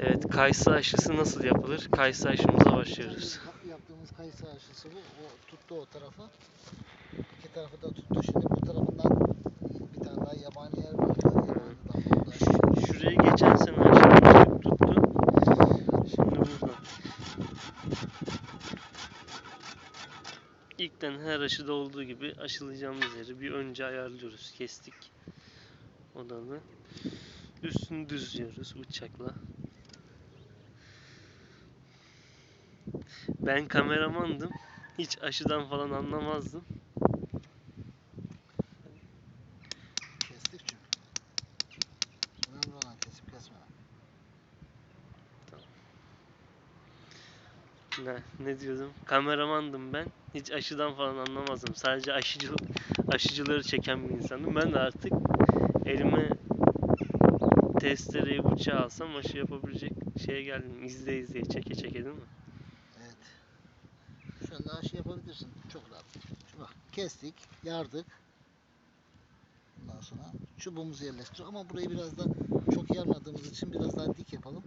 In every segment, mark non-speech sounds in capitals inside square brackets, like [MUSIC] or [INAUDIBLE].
Evet, kayısı aşısı nasıl yapılır? Kayısı aşımıza başlıyoruz. Yaptığımız kayısı aşısı bu. O tuttu o tarafa. İki tarafı da tuttu. Şimdi bu tarafından bir tane daha yabani yer var. Yabani. Şuraya geçen sene aşılamıştık, tuttu. Şimdi burada. İlkten her aşıda olduğu gibi aşılayacağımız yeri bir önce ayarlıyoruz. Kestik odanı. Üstünü düzlüyoruz bıçakla. Ben kameramandım. Hiç aşıdan falan anlamazdım. Kestik çünkü. Önemli olan kesip kesmemek. Ne, ne diyordum? Kameramandım ben. Hiç aşıdan falan anlamazdım. Sadece aşıcı, aşıcıları çeken bir insandım. Ben de artık elime testereyi bıçağı alsam aşı yapabilecek şeye geldim. İzle izleye çeke çeke değil mi? Aşı yapabilirsin. Çok rahat. Şu bak kestik, yardık. Ondan sonra çubuğumuzu yerleştir. Ama burayı biraz da çok yarmadığımız için biraz daha dik yapalım.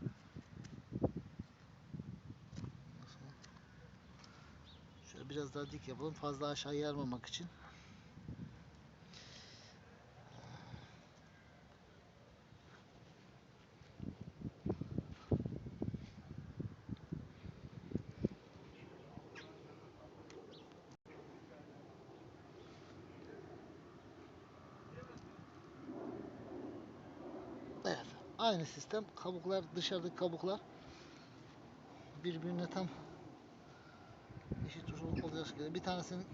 Şöyle biraz daha dik yapalım. Fazla aşağı yarmamak için. Evet. Aynı sistem. Kabuklar dışarıdaki kabuklar birbirine tam eşit ol- olacak şekilde. Bir tanesinin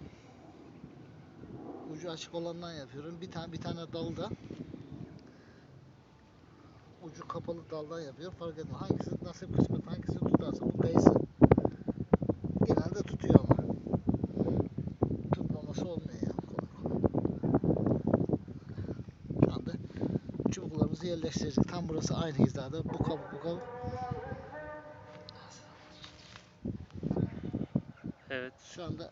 ucu açık olandan yapıyorum. Bir tane bir tane dalda ucu kapalı daldan yapıyorum. Fark etmez. Hangisi nasip kısmet hangisi tutarsa bu kayısı genelde tutuyor ama tutmaması olmuyor yani kolay kolay. Şu anda çubuklarımızı yerleştirdik. Tam burası aynı hizada. Bu kabuk bu kabuk. Evet. Şu anda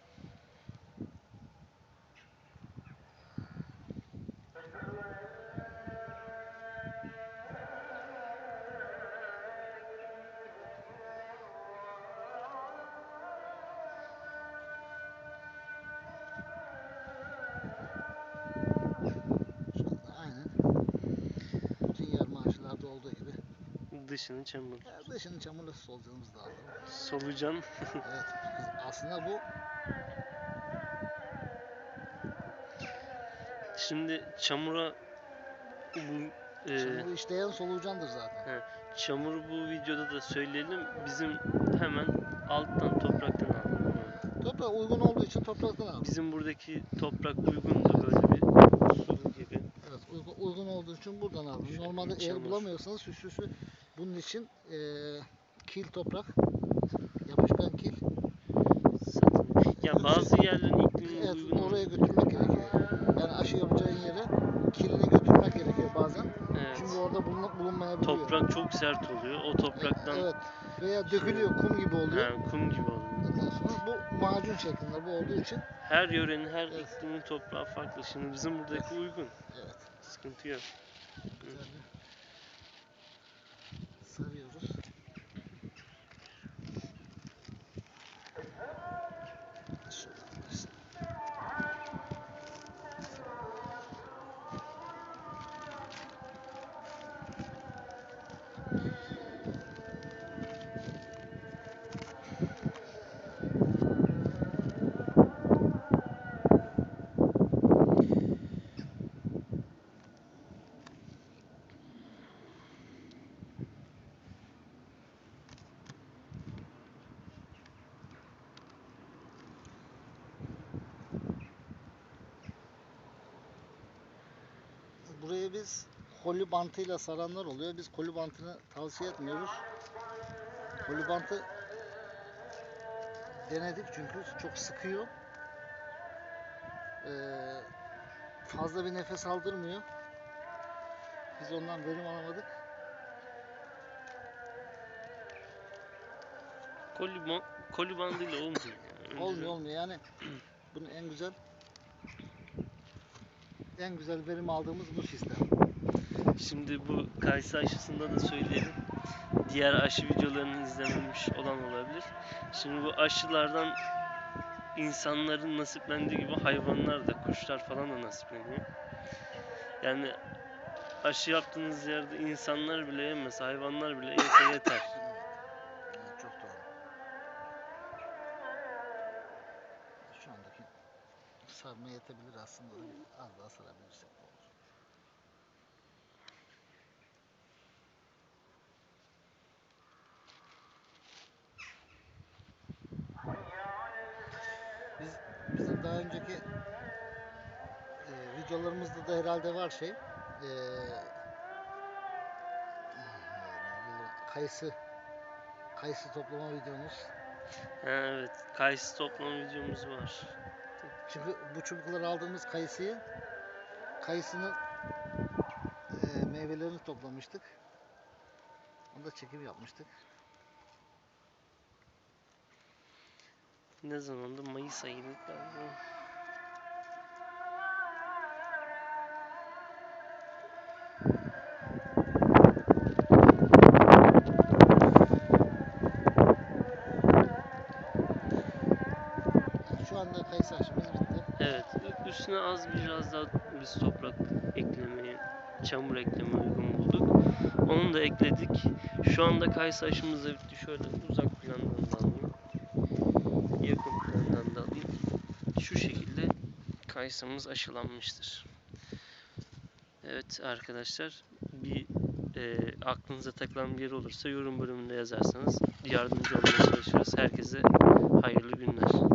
Dışını çamur. ya dışını çamurla solacağımız lazım. Solucan. [LAUGHS] Evet. Aslında bu Şimdi çamura bu e, çamuru işleyen solucandır zaten. çamuru bu videoda da söyleyelim. Bizim hemen alttan topraktan aldım. Toprağa uygun olduğu için topraktan aldım. Bizim buradaki toprak uygundu böyle bir. Evet, uygun olduğu için buradan aldım. Normalde bir eğer bulamıyorsanız süslüsü bunun için eee kil toprak, yapışkan kil. Ya bazı yerlerin iklimine Evet, uygun oraya götürmek gerekiyor. Yani aşı yapacağın yere kilini götürmek gerekiyor bazen. Evet. Çünkü orada bulun, bulunmayabiliyor. Toprak çok sert oluyor. O topraktan Evet. Veya dökülüyor, kum gibi oluyor. ha, kum gibi oluyor. Ondan sonra bu macun şeklinde bu olduğu için Her yörenin, her Evet. iklimin toprağı farklı. Şimdi bizim buradaki uygun. evet. Sıkıntı yok. Sarıyoruz. Biz koli bantıyla saranlar oluyor. Biz koli bantını tavsiye etmiyoruz. Koli bantı denedik çünkü çok sıkıyor. Ee, fazla bir nefes aldırmıyor. Biz ondan verim alamadık. Koli, koli bandıyla olmuyor. Olmuyor olmuyor yani [CLEARS THROAT] bunun en güzel en güzel verim aldığımız bu sistem. Şimdi bu kayısı aşısında da söyleyelim. diğer aşı videolarını izlememiş olan olabilir. Şimdi bu aşılardan insanların nasiplendiği gibi hayvanlar da kuşlar falan da nasipleniyor. Yani aşı yaptığınız yerde insanlar bile yemez, hayvanlar bile yese yeter. Sarma yetebilir aslında. Az daha sarabilirsek de olur. Biz bizim daha önceki e, videolarımızda da herhalde var şey. E, kayısı kayısı toplama videomuz. Evet, kayısı toplama videomuz var. Çünkü bu çubukları aldığımız kayısıyı kayısının e, meyvelerini toplamıştık. Onu da çekim yapmıştık. Ne zamandı? Mayıs ayıydı galiba. Yani şu anda kayısı aşımız bitti. Evet, ü- üstüne az biraz daha biz toprak eklemeyi, çamur ekleme uygun bulduk. Onu da ekledik. Şu anda kayısı aşımız da bitti. Şöyle uzak plandan da alayım. Yakın plandan da alayım. Şu şekilde kayısımız aşılanmıştır. Evet arkadaşlar, bir e, aklınıza takılan bir yer olursa yorum bölümünde yazarsanız yardımcı olmaya çalışırız. Herkese hayırlı günler.